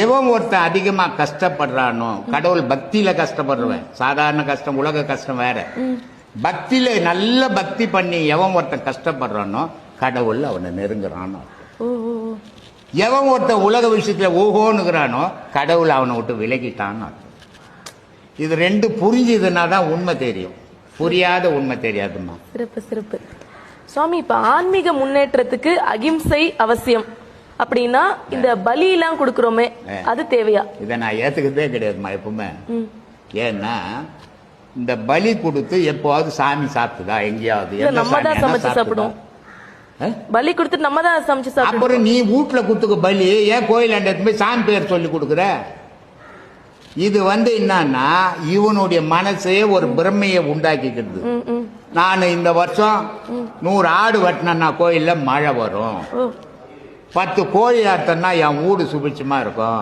எவன் ஒருத்தன் அதிகமா கஷ்டப்படுறானோ கடவுள் பக்தியில கஷ்டப்படுறவன். சாதாரண கஷ்டம் உலக கஷ்டம் வேற. பக்தியில நல்ல பக்தி பண்ணி எவன் ஒருத்தன் கஷ்டப்படுறானோ கடவுள் அவனை நெருங்குறானோ. எவன் ஒருத்தன் உலக விஷயத்துல ஓஹோனுங்கிறானோ கடவுள் அவனை விட்டு விலகிட்டான்னு. இது ரெண்டு புரிஞ்சுதுன்னா தான் உண்மை தெரியும். புரியாத உண்மை தெரியாதும்மா. சிறப்பு சிறப்பு. சுவாமி இப்ப ஆன்மீக முன்னேற்றத்துக்கு அகிம்சை அவசியம். அப்படின்னா இந்த பலி எல்லாம் கொடுக்கறோமே அது தேவையா? இதை நான் ஏத்துக்கிறதே கிடையாதும்மா எப்பவுமே. ஏன்னா இந்த பலி கொடுத்து எப்போவாவது சாமி சாப்பிட்டுதா? எங்கேயாவது. நம்ம தான் சமைச்சு? சாப்பிடுவோம். பலி கொடுத்துட்டு நம்ம தான் சமைச்சு சாப்பிடுறோம் அப்புறம் நீ வீட்டுல குத்துக்கு பலி. ஏன் கோயிலாண்ட போய் சாமி பேர் சொல்லி கொடுக்குற? இது வந்து என்னன்னா இவனுடைய மனசே ஒரு பிரமையை உண்டாக்கிக்கிறது. நான் இந்த வருஷம் நூறு ஆடு வெட்டினேன்னா கோயில்ல மழை வரும். பத்து கோழி ஆட்டம்னா என் வீடு சுபிட்சமா இருக்கும்.